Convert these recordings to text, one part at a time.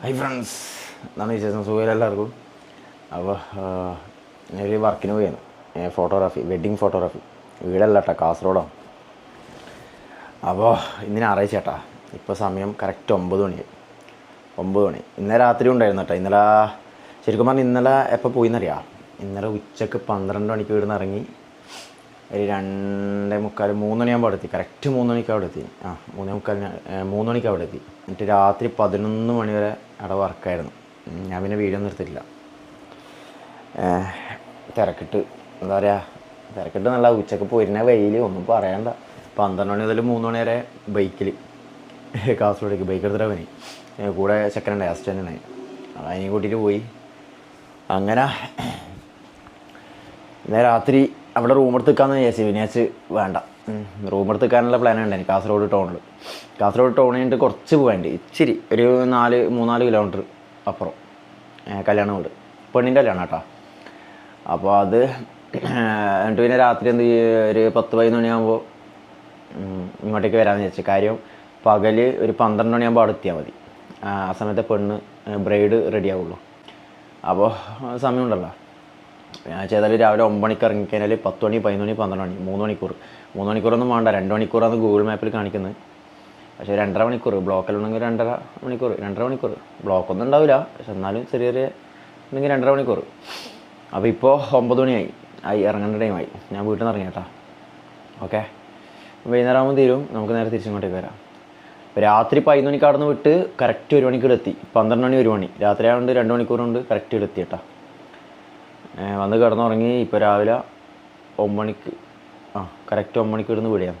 Hi friends എന്നാണ് വിശേഷം സുഖം എല്ലാവർക്കും. അപ്പോൾ ഞാനൊരു വർക്കിന് പോയാണ് ഫോട്ടോഗ്രാഫി വെഡ്ഡിങ് ഫോട്ടോഗ്രാഫി വീടല്ല കേട്ടോ കാസർഗോഡാണ് അപ്പോൾ ഇന്ന് ഞായറാഴ്ച ചേട്ടാ ഇപ്പോൾ സമയം കറക്റ്റ് ഒമ്പത് മണിയായി ഒമ്പത് മണി. ഇന്നലെ രാത്രി ഉണ്ടായിരുന്നു കേട്ടോ ഇന്നലെ ശരിക്കും പറഞ്ഞാൽ ഇന്നലെ എപ്പോൾ പോയിന്നറിയാം? ഇന്നലെ ഉച്ചയ്ക്ക് പന്ത്രണ്ട് മണിക്ക് വീടുന്ന് ഇറങ്ങി ഒരു രണ്ടേ മുക്കാൽ മൂന്ന് മണിയാകുമ്പോൾ അവിടെ എത്തി കറക്റ്റ് മൂന്ന് മണിക്ക് അവിടെ എത്തി. ആ മൂന്നേ മൂന്ന് മണിക്ക് അവിടെ എത്തി. എന്നിട്ട് രാത്രി പതിനൊന്ന് മണി വരെ അവിടെ വർക്കായിരുന്നു. ഞാൻ പിന്നെ വീഡിയോ എടുത്തിട്ടില്ല. തിരക്കിട്ട് എന്താ പറയുക തിരക്കിട്ട് നല്ല ഉച്ചയ്ക്ക് പോയിരുന്ന വെയിൽ ഒന്നും പറയണ്ട. പന്ത്രണ്ട് മണി മുതൽ മൂന്ന് മണി വരെ ബൈക്കിൽ കാസർഗോഡേക്ക് ബൈക്ക് എടുത്തിട്ട് പനി കൂടെ ചെക്കനുണ്ടായി അസിസ്റ്റന്റ് ഉണ്ടായി അതിനെ കൂട്ടിയിട്ട് പോയി. അങ്ങനെ ഇന്നലെ രാത്രി അവിടെ റൂം എടുത്ത് നിൽക്കാമെന്ന് വിചാരിച്ചു വിനാച്ച് വേണ്ട. റൂം എടുത്ത് നിൽക്കാനുള്ള പ്ലാൻ ഉണ്ട്. കാസർഗോഡ് ടൗണിൽ കാസർഗോഡ് ടൗണിൽ നിന്ന് കുറച്ച് പോകേണ്ടി ഇച്ചിരി ഒരു നാല് മൂന്നാൽ കിലോമീറ്റർ അപ്പുറം. കല്യാണ വീട്. പെണ്ണിന്റെ കല്യാണം കേട്ടോ. അപ്പോൾ അത് എന്നിട്ട് പിന്നെ രാത്രി എന്ത് ഒരു പത്ത് പതിനൊന്ന് മണിയാകുമ്പോൾ ഇങ്ങോട്ടേക്ക് വരാമെന്ന് വിചാരിച്ചു. കാര്യം പകൽ ഒരു പന്ത്രണ്ട് മണിയാകുമ്പോൾ അവിടെ എത്തിയാൽ മതി. ആ സമയത്തെ പെണ്ണ് ബ്രൈഡ് റെഡിയാവുള്ളൂ അപ്പോൾ സമയമുണ്ടല്ലോ ഞാൻ ചെയ്താൽ രാവിലെ ഒമ്പത് മണിക്ക് ഇറങ്ങിക്കഴിഞ്ഞാൽ പത്ത് മണി പതിനൊന്ന് മണി പന്ത്രണ്ട് മണി മൂന്ന് മണിക്കൂർ മൂന്ന് മണിക്കൂറൊന്നും വേണ്ട. രണ്ട് മണിക്കൂറാണ് ഗൂഗിൾ മാപ്പിൽ കാണിക്കുന്നത്. പക്ഷേ രണ്ടര മണിക്കൂർ ബ്ലോക്കിലുണ്ടെങ്കിൽ രണ്ടര മണിക്കൂർ രണ്ടര മണിക്കൂർ ബ്ലോക്കൊന്നും ഉണ്ടാവില്ല. പക്ഷെ എന്നാലും ചെറിയ ചെറിയ ഉണ്ടെങ്കിൽ രണ്ടര മണിക്കൂർ അപ്പോൾ ഇപ്പോൾ ഒമ്പത് മണിയായി. ആയി ഇറങ്ങേണ്ട ടൈമായി ഞാൻ വീട്ടിൽ നിന്ന് ഇറങ്ങി കേട്ടോ ഓക്കെ വൈകുന്നേരം ആകുമ്പോൾ തീരും നമുക്ക് നേരെ തിരിച്ചിങ്ങോട്ടേക്ക് വരാം. രാത്രി പതിനൊന്ന് മണിക്ക് അവിടെ നിന്ന് വിട്ട് കറക്റ്റ് ഒരു മണിക്കൂർ എത്തി. പന്ത്രണ്ട് മണി ഒരു മണി. രാത്രി ആയതുകൊണ്ട് രണ്ട് മണിക്കൂറുണ്ട് കറക്റ്റ് ഇവിടെ എത്തി കേട്ടോ വന്ന് കിടന്നുറങ്ങി ഇപ്പോൾ രാവിലെ ഒമ്പണിക്ക് ആ കറക്റ്റ് ഒമ്പണിക്ക് ഇടുന്ന് വിടുകയാണ്.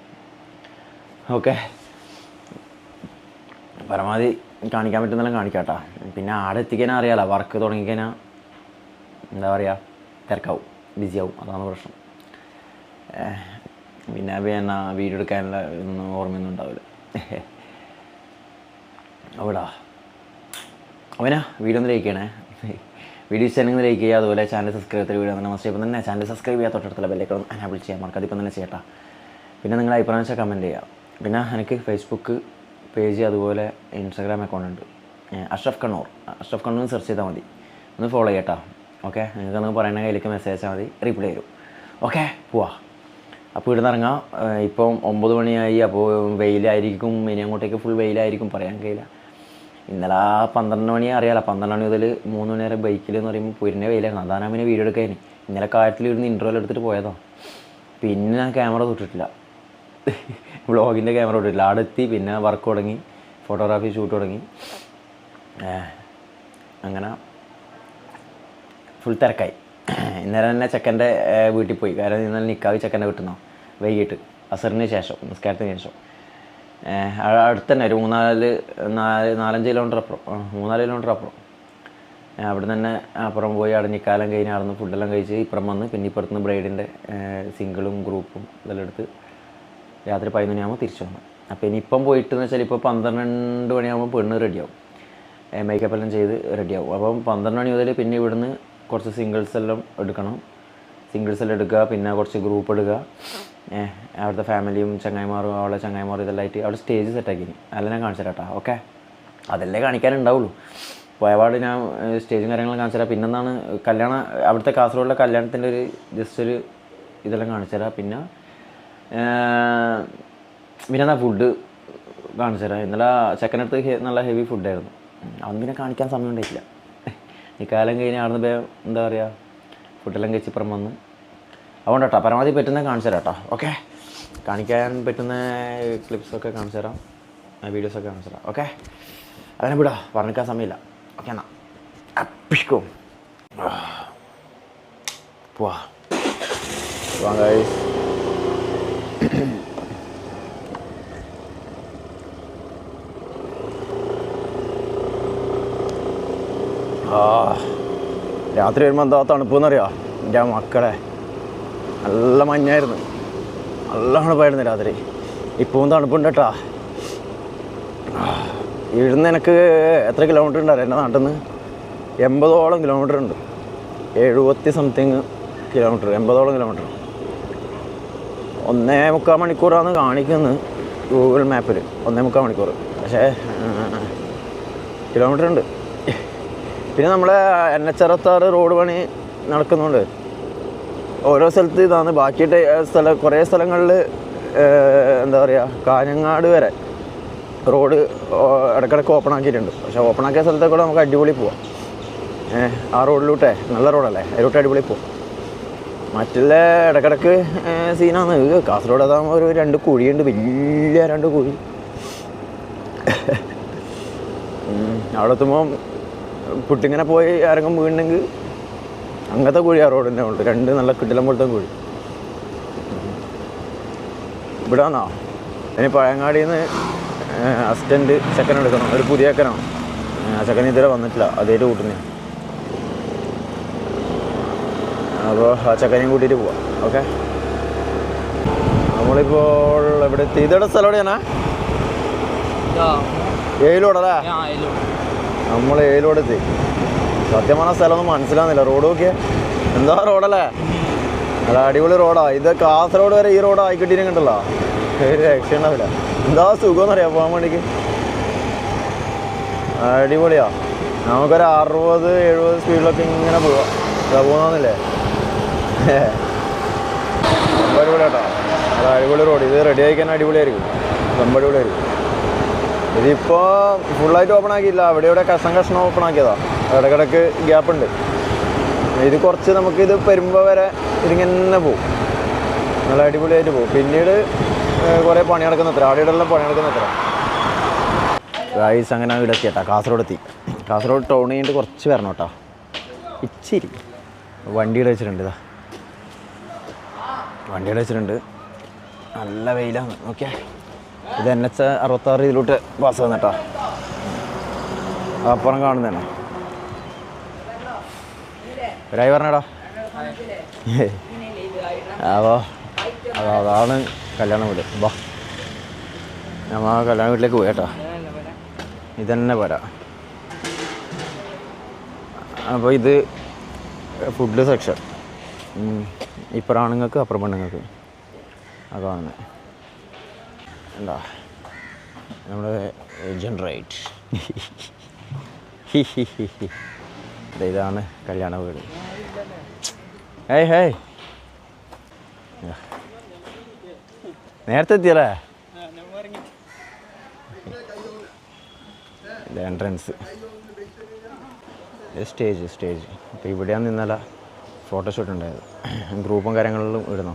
ഓക്കെ പരമാവധി കാണിക്കാൻ പറ്റുന്നെല്ലാം കാണിക്കാട്ടാ. പിന്നെ ആടെ എത്തിക്കാനാ അറിയാലോ വർക്ക് തുടങ്ങിക്കഴിഞ്ഞാൽ എന്താ പറയുക തിരക്കാവും ബിസിയാവും അതാണ് പ്രശ്നം. പിന്നെ പിന്നെ വീഡിയോ എടുക്കാനുള്ള ഒന്നും ഓർമ്മയൊന്നും ഉണ്ടാവില്ല. അവിടാ. അവനാ വീഡിയോ ലൈക്ക് ചെയ്യണേ വീഡിയോ ഇഷ്ടമാണെങ്കിൽ ലൈക്ക് ചെയ്യുക അതുപോലെ ചാനൽ സബ്സ്ക്രൈബ് ചെയ്ത് വീഡിയോ തന്നെ മസ്റ്റ് ഇപ്പം തന്നെ ചാനൽ സബ്സ്ക്രൈബ് ചെയ്യാൻ തൊട്ടടുത്തുള്ള ബെല്ലേക്ക് അനാബിൾ ചെയ്യാൻ മറക്കാതെ ഇപ്പം തന്നെ ചെയ്യട്ടാ. പിന്നെ നിങ്ങളുടെ അഭിപ്രായം വെച്ചാൽ കമന്റ് ചെയ്യുക പിന്നെ എനിക്ക് ഫേസ്ബുക്ക് പേജ് അതുപോലെ ഇൻസ്റ്റാഗ്രാം അക്കൗണ്ട് ഉണ്ട്. അഷ്റഫ് കണ്ണൂർ അഷ്റഫ് കണ്ണൂർ സെർച്ച് ചെയ്താൽ മതി. ഒന്ന് ഫോളോ ചെയ്യട്ടാ. ഓക്കെ നിങ്ങൾക്ക് നിങ്ങൾ പറയുന്ന കയ്യിലേക്ക് മെസ്സേജ് അയച്ചാൽ മതി. റിപ്ലൈ തരും. ഓക്കെ പോവാ. അപ്പോൾ ഇവിടെ ഇറങ്ങാം. ഇപ്പം ഒമ്പത് മണിയായി. അപ്പോൾ വെയിലായിരിക്കും. ഇനി അങ്ങോട്ടേക്ക് ഫുൾ വെയിലായിരിക്കും. പറയാൻ കഴിയില്ല. ഇന്നലെ ആ പന്ത്രണ്ട് മണി അറിയാലോ. പന്ത്രണ്ട് മണി മുതൽ മൂന്ന് മണി വരെ ബൈക്കിൽ എന്ന് പറയുമ്പോൾ പുരിനെ വെയിലായിരുന്നു. അതാണ് പിന്നെ വീഡിയോ എടുക്കാൻ. ഇന്നലെ കാട്ടിലിരുന്ന് ഇന്റർവെൽ എടുത്തിട്ട് പോയതോ. പിന്നെ ഞാൻ ക്യാമറ തൊട്ടിട്ടില്ല. വ്ളോഗിന്റെ ക്യാമറ തൊട്ടിട്ടില്ല. അവിടെ എത്തി പിന്നെ വർക്ക് തുടങ്ങി ഫോട്ടോഗ്രാഫി ഷൂട്ട് തുടങ്ങി. അങ്ങനെ ഫുൾ തിരക്കായി. ഇന്നലെ തന്നെ ചെക്കന്റെ വീട്ടിൽ പോയി. കാരണം ഇന്നലെ നിൽക്കാവ് ചെക്കന്റെ വീട്ടിൽ നിന്നോ? വൈകിട്ട്. അസറിന് ശേഷം നിസ്കാരത്തിന് ശേഷം. അടുത്ത് തന്നെ ഒരു മൂന്നാൽ നാല് നാലഞ്ച് കിലോമീറ്റർ അപ്പുറം. മൂന്നാൽ കിലോമീറ്റർ അപ്പുറം. അവിടെ തന്നെ അപ്പുറം പോയി അവിടെ നിക്കാലം കഴിഞ്ഞ് അവിടെ നിന്ന് ഫുഡെല്ലാം കഴിച്ച് ഇപ്പുറം വന്ന് പിന്നെ ഇപ്പുറത്തുനിന്ന് ബ്രൈഡിന്റെ സിംഗിളും ഗ്രൂപ്പും ഇതെല്ലാം എടുത്ത് രാത്രി പതിനൊന്ന് മണിയാകുമ്പോൾ തിരിച്ചു വന്നു. അപ്പോൾ ഇനി ഇനിയിപ്പം പോയിട്ടെന്ന് വെച്ചാൽ ഇപ്പോൾ പന്ത്രണ്ട് മണിയാകുമ്പോൾ പെണ്ണ് റെഡിയാവും മേക്കപ്പ് എല്ലാം ചെയ്ത് റെഡിയാവും അപ്പം പന്ത്രണ്ട് മണി മുതൽ പിന്നെ ഇവിടുന്ന് കുറച്ച് സിംഗിൾസ് എല്ലാം എടുക്കണം. സിംഗിൾസ് എല്ലാം എടുക്കുക പിന്നെ കുറച്ച് ഗ്രൂപ്പ് എടുക്കുക. അവിടുത്തെ ഫാമിലിയും ചങ്ങായിമാരും അവളെ ചങ്ങായിമാരും ഇതെല്ലാം ആയിട്ട് അവിടെ സ്റ്റേജ് സെറ്റാക്കി അതെല്ലാം ഞാൻ കാണിച്ചു തരാം ഓക്കെ അതല്ലേ കാണിക്കാനുണ്ടാവുള്ളൂ പോയപാട് ഞാൻ സ്റ്റേജും കാര്യങ്ങളും കാണിച്ചു തരാം. പിന്നെന്താണ് കല്യാണം അവിടുത്തെ കാസർഗോഡിലെ കല്യാണത്തിന്റെ ഒരു ജസ്റ്റ് ഒരു ഇതെല്ലാം കാണിച്ചു തരാം. പിന്നെ ഏഹ് പിന്നെ എന്താ ഫുഡ് കാണിച്ചു തരാം. ഇന്നലെ ചെക്കനടുത്ത് നല്ല ഹെവി ഫുഡായിരുന്നു അന്ന് പിന്നെ കാണിക്കാൻ സമയം ഉണ്ടായിട്ടില്ല. ഈ കാലം കഴിഞ്ഞ് ആടുന്ന എന്താ പറയുക ഫുഡെല്ലാം കഴിച്ചപ്പുറം വന്ന്. അതുകൊണ്ട് കേട്ടോ പരമാവധി പറ്റുന്ന കാണിച്ചു തരാം കേട്ടോ ഓക്കെ കാണിക്കാൻ പറ്റുന്ന ക്ലിപ്സൊക്കെ കാണിച്ചു തരാം വീഡിയോസൊക്കെ കാണിച്ചു തരാം ഓക്കെ അതിനെ വിടാ പറഞ്ഞിക്കാൻ സമയമില്ല. ഓക്കെ എന്നാ. അപ്പിക്കും. പോവാ. പോവാം രാത്രി വരുമ്പോൾ എന്താ തണുപ്പെന്നറിയാം എന്റെ മക്കളെ. നല്ല മഞ്ഞായിരുന്നു. നല്ല തണുപ്പായിരുന്നു രാത്രി. ഇപ്പോഴും തണുപ്പുണ്ട് കേട്ടാ ഇവിടുന്ന് എനിക്ക് എത്ര കിലോമീറ്റർ ഉണ്ടായിരുന്നു എന്റെ നാട്ടിൽ നിന്ന് എൺപതോളം കിലോമീറ്റർ ഉണ്ട്. എഴുപത്തി സംതിങ് കിലോമീറ്റർ എൺപതോളം കിലോമീറ്റർ ഒന്നേ മുക്കാൽ മണിക്കൂറാണ് കാണിക്കുന്നത് ഗൂഗിൾ മാപ്പിൽ ഒന്നേ മുക്കാൽ മണിക്കൂർ. പക്ഷേ കിലോമീറ്റർ ഉണ്ട്. പിന്നെ നമ്മളെ എൻ എച്ച് അറുപത്താറ് റോഡ് പണി നടക്കുന്നുണ്ട്. ഓരോ സ്ഥലത്ത് ഇതാണ്. ബാക്കി ടൈ- സ്ഥല കുറേ സ്ഥലങ്ങളിൽ എന്താ പറയുക കാഞ്ഞങ്ങാട് വരെ റോഡ് ഇടയ്ക്കിടയ്ക്ക് ഓപ്പൺ ആക്കിയിട്ടുണ്ട്. പക്ഷേ ഓപ്പൺ ആക്കിയ സ്ഥലത്തേ കൂടെ നമുക്ക് അടിപൊളി പോവാം. ഏഹ് ആ റോഡിലൂട്ടെ നല്ല റോഡല്ലേ? അതിലൂട്ട് അടിപൊളി പോവാം. മറ്റുള്ള ഇടക്കിടക്ക് സീനാണ് കാസർഗോഡ് അതാകുമ്പോൾ ഒരു രണ്ട് കുഴിയുണ്ട്. വലിയ രണ്ട് കുഴി. അവിടെ എത്തുമ്പോൾ പുട്ടിങ്ങനെ പോയി ആരെങ്കിലും വീണെങ്കിൽ അങ്ങനത്തെ കുഴി ആ റോഡ് റോഡിന്റെ ഉണ്ട്. രണ്ട് നല്ല കിട്ടിലം പോലത്തെ കുഴി. ഇവിടെ വന്നോ ഇനി പഴയങ്ങാടിയിൽ നിന്ന് അസിസ്റ്റന്റ് ചെക്കൻ എടുക്കണം. ഒരു പുതിയ ചെക്കനാണ്. ആ ചെക്കൻ ഇതുവരെ വന്നിട്ടില്ല. അതേ കൂട്ടുന്ന അപ്പോൾ ആ ചക്കനെയും കൂട്ടിയിട്ട് പോവാം. ഓക്കെ? നമ്മളിപ്പോൾ എവിടെ എത്തി? ഇതെവിടെ സ്ഥലം എവിടെയാണ്? ഏഴിലോടല്ലേ നമ്മൾ ഏഴിലോട് എത്തി സത്യം പറഞ്ഞ സ്ഥലമൊന്നും മനസ്സിലാകുന്നില്ല റോഡ് നോക്കിയ. എന്താ റോഡല്ലേ? അല്ല അടിപൊളി റോഡാ. ഇത് കാസർഗോഡ് വരെ ഈ റോഡ് ആയിക്കിട്ടിനെ കണ്ടല്ലോ രക്ഷ ഉണ്ടാവില്ല എന്താ സുഖം അറിയാം പോകാൻ വേണ്ടിക്ക്? അടിപൊളിയാ. നമുക്കൊരു അറുപത് എഴുപത് സ്പീഡിലൊക്കെ ഇങ്ങനെ പോവാം. പോകുന്നില്ലേ അടിപൊളിയാട്ടോ. അത് അടിപൊളി റോഡ്. ഇത് റെഡി ആയിക്കാൻ അടിപൊളിയായിരിക്കും. സംഭവം അടിപൊളിയായിരിക്കും ഇതിപ്പോൾ ഫുള്ളായിട്ട് ഓപ്പൺ ആക്കിയില്ല. അവിടെ ഇവിടെ കഷ്ണം കഷ്ണം ഓപ്പൺ ആക്കിയതാണ് ഇടക്കിടക്ക് ഗ്യാപ്പ് ഉണ്ട് ഇത് കുറച്ച് നമുക്ക് ഇത് വരുമ്പോൾ വരെ ഇതിങ്ങനെ പോവും. നല്ല അടിപൊളിയായിട്ട് പോകും പിന്നീട് കുറേ പണി നടക്കുന്ന അത്ര അവിടെ പണി നടക്കുന്ന അത്ര. ഗായ്സ് അങ്ങനെ ഇവിടെ കേട്ടോ കാസർഗോഡ് എത്തി കാസർഗോഡ് ടൗൺ കഴിഞ്ഞിട്ട് കുറച്ച് വരണം കേട്ടോ. ഇച്ചിരി. വണ്ടിയുടെ വെച്ചിട്ടുണ്ട് ഇതാ. വണ്ടിയുടെ വെച്ചിട്ടുണ്ട്. നല്ല വെയിലാണ്. ഓക്കെ ഇത് എൻ എച്ച് അറുപത്താറ് ഇതിലോട്ട് പാസ് വന്നിട്ടാ അപ്പുറം കാണുന്നതന്നെ ഒരായി പറഞ്ഞടാ. അതോ അതോ അതാണ് കല്യാണ വീട്. വാ. നമ്മ ആ കല്യാണ വീട്ടിലേക്ക് പോയി കേട്ടോ. ഇതന്നെ പോരാ. അപ്പോൾ ഇത് ഫുഡ് സെക്ഷൻ ഇപ്പുറം ആണുങ്ങൾക്ക് അപ്പുറം പെണ്ണുങ്ങൾക്ക്. അതാണ്. എന്താ? നമ്മുടെ ജനറേറ്റ് ഇതാണ് കല്യാണ വീട്. ഏയ് ഹേയ്. നേരത്തെ എത്തിയല്ലേ? എൻട്രൻസ് സ്റ്റേജ് സ്റ്റേജ് അപ്പോൾ ഇവിടെയാണ് ഇന്നലെ ഫോട്ടോഷൂട്ട് ഉണ്ടായത്. ഗ്രൂപ്പും കാര്യങ്ങളിലും ഇടുന്നു.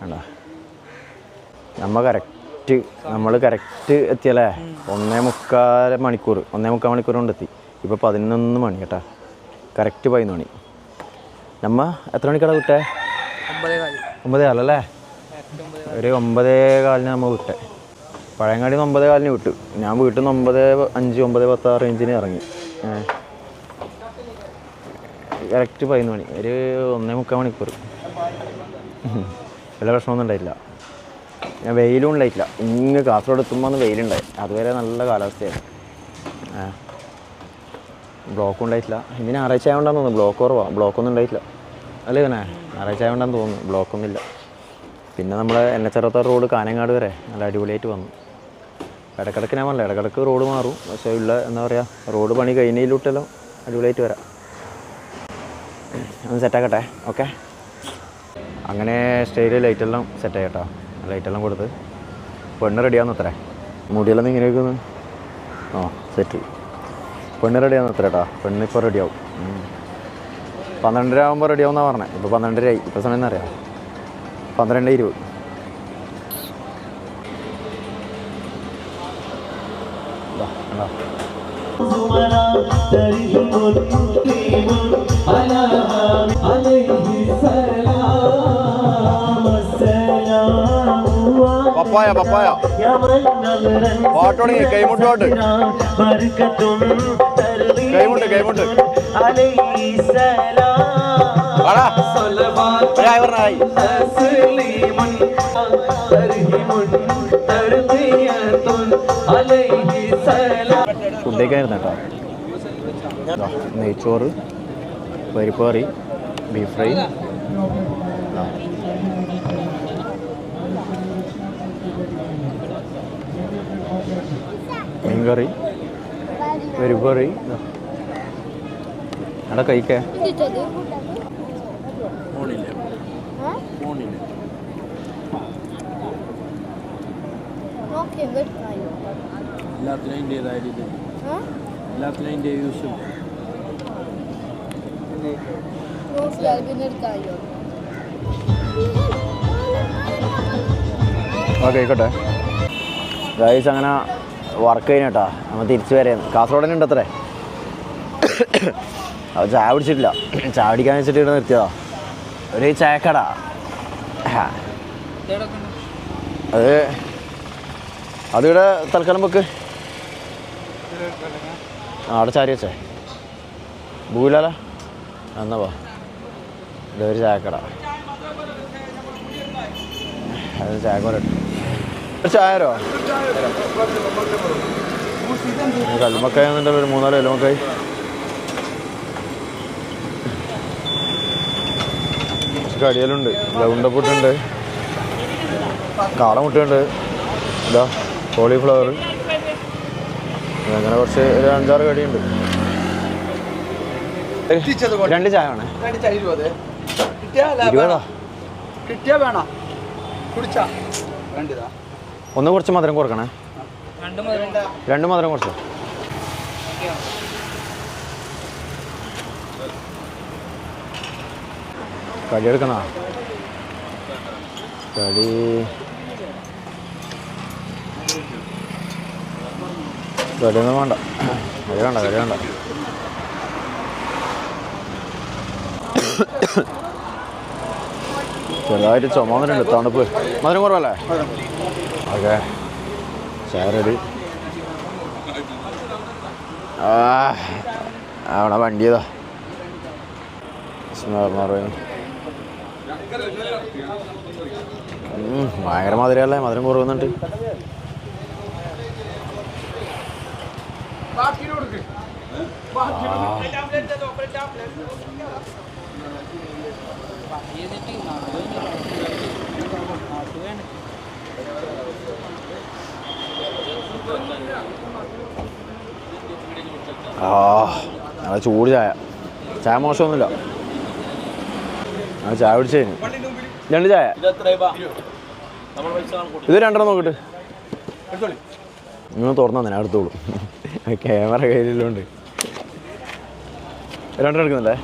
വേണ്ട നമ്മൾ കറക്റ്റ് നമ്മൾ കറക്റ്റ് എത്തിയല്ലേ? ഒന്നേ മുക്കാൽ മണിക്കൂർ ഒന്നേ മുക്കാൽ മണിക്കൂർ കൊണ്ട് എത്തി ഇപ്പോൾ പതിനൊന്ന് മണി കേട്ടാ. കറക്റ്റ് പതിനൊന്ന് മണി. നമ്മ എത്ര മണിക്കാണ് വിട്ടേ? ഒമ്പതേ കാലല്ലേ ഒരു ഒമ്പതേ കാലിന് നമ്മൾ വിട്ടെ. പഴയങ്ങാടി നിന്ന് ഒമ്പതേ കാലിന് വിട്ടു. ഞാൻ വീട്ടിൽ നിന്ന് ഒമ്പത് അഞ്ച് ഒമ്പത് പത്ത് ആ റേഞ്ചിന് ഇറങ്ങി. കറക്റ്റ് പതിനൊന്ന് മണി. ഒരു ഒന്നേ മുക്കാൽ മണിക്കൂർ. വല്ല പ്രശ്നമൊന്നും ഉണ്ടായില്ല ഞാൻ വെയിലും ഉണ്ടായിട്ടില്ല. ഇങ്ങ് കാസർഗോഡ് എത്തുമ്പോൾ വെയിലുണ്ടായി. അതുവരെ നല്ല കാലാവസ്ഥയാണ് ആ ബ്ലോക്കും ഉണ്ടായിട്ടില്ല. ഇനി ഞായറാഴ്ച ആയതുകൊണ്ടാന്ന് തോന്നുന്നു. ബ്ലോക്ക് കുറവാണ് ബ്ലോക്കൊന്നും ഉണ്ടായിട്ടില്ല. അല്ലേ ഇവനെ? ഞായറാഴ്ച ആയതുകൊണ്ടാന്ന് തോന്നുന്നു. ബ്ലോക്കൊന്നുമില്ല. പിന്നെ നമ്മുടെ എൻ എച്ച് അറുപത്താറ് റോഡ് കാനങ്ങാട് വരെ നല്ല അടിപൊളിയായിട്ട് വന്നു. ഇടക്കിടക്ക് ഞാൻ പറഞ്ഞില്ല ഇടക്കിടക്ക് റോഡ് മാറും. പക്ഷേ ഉള്ള എന്താ പറയുക റോഡ് പണി കഴിഞ്ഞതിലോട്ടെല്ലാം അടിപൊളിയായിട്ട് വരാം. ഒന്ന് സെറ്റാക്കട്ടെ ഓക്കെ അങ്ങനെ സ്റ്റേജിൽ ലൈറ്റെല്ലാം സെറ്റ് കേട്ടോ. ലൈറ്റെല്ലാം കൊടുത്ത്. പെണ്ണ് റെഡിയാവുന്നത്രേ മുടിയെല്ലാം ഇങ്ങനെ വെക്കുന്നു ഓ സെറ്റ് പെണ്ണ് റെഡി അത്ര കേട്ടോ പെണ്ണ് ഇപ്പോൾ റെഡി ആവും പന്ത്രണ്ടര ആകുമ്പോൾ ആവുന്ന പറഞ്ഞത് ഇപ്പോൾ പന്ത്രണ്ടര ആയി ഇപ്പോൾ സമയം എന്നറിയാം പന്ത്രണ്ട് ഇരുപത്? പപ്പായ പപ്പായ. പാട്ടോണി കൈമുട്ടോട്ട് ദാ, നെയ്ച്ചോറ് പരിപ്പ് കറി ബീഫ് ഫ്രൈ. മീൻകറി പരിപ്പ് കറി. എടാ കഴിക്കേ. എല്ലാത്തിനും അതിന്റെതായ രീതി ആ എല്ലാത്തിനും അതിന്റെ യൂസ് നോക്കി അതിന് എടുക്കായോ ഓക്കെ ആയിക്കോട്ടെ. ഗൈസ് അങ്ങനെ വർക്ക് കഴിഞ്ഞിട്ടാ നമ്മൾ തിരിച്ചു വരെ. കാസർഗോഡ് തന്നെ ഉണ്ട് അത്രേ അത് ചായ പിടിച്ചിട്ടില്ല ചായ പിടിക്കാൻ വെച്ചിട്ട് ഇവിടെ നിർത്തിയതാ. ഒരു ചായക്കട. അത് അതിവിടെ തൽക്കാലം വെക്ക്. അവിടെ ചാരി വെച്ചേ. ഭൂലാല? എന്നാ വാ. ഇതൊരു ചായക്കട. അത് ചായ ഒരു ചായരോ കല്ലുമക്കായ ഒരു മൂന്നാൽ കല്ലുമക്കായി കടിയലുണ്ട് ഉണ്ടപ്പുട്ടുണ്ട്. കാളമുട്ടുണ്ട് ഇതാ കോളിഫ്ലവർ. അങ്ങനെ കുറച്ച് ഒരു അഞ്ചാറ് കടിയുണ്ട്. രണ്ട് ചായ വേണേ ഇരുപതാ? കിട്ടിയാ വേണോ? കുടിച്ചാ. കണ്ടിതാ ഒന്ന് കുറച്ച് മധുരം കുറക്കണേ രണ്ട് മധുരം കുറച്ച്. കടി കളി. കടി കടിയൊന്നും വേണ്ട. കടി വേണ്ട കടി വേണ്ട. ചെറുതായിട്ട് ചുമന്നിട്ടുണ്ട് തണുപ്പ് മധുരം കുറവല്ലേ? ഓക്കെ. ചേരടി അവിടെ ആ അവിടെ വണ്ടിയതാ. ഭയങ്കര മധുരമല്ലേ മധുരം കുറവുന്നുണ്ട്. ആ ചൂട് ചായ. ചായ മോശമൊന്നുമില്ല. ആ ചായ കുടിച്ചേ രണ്ട് ചായ. ഇത് രണ്ടെണ്ണം നോക്കിട്ട്. നിങ്ങൾ തുറന്നാ തന്നെ അടുത്തോളൂ. ക്യാമറ കയ്യിലുണ്ട് രണ്ടെണ്ണം എടുക്കുന്നില്ലേ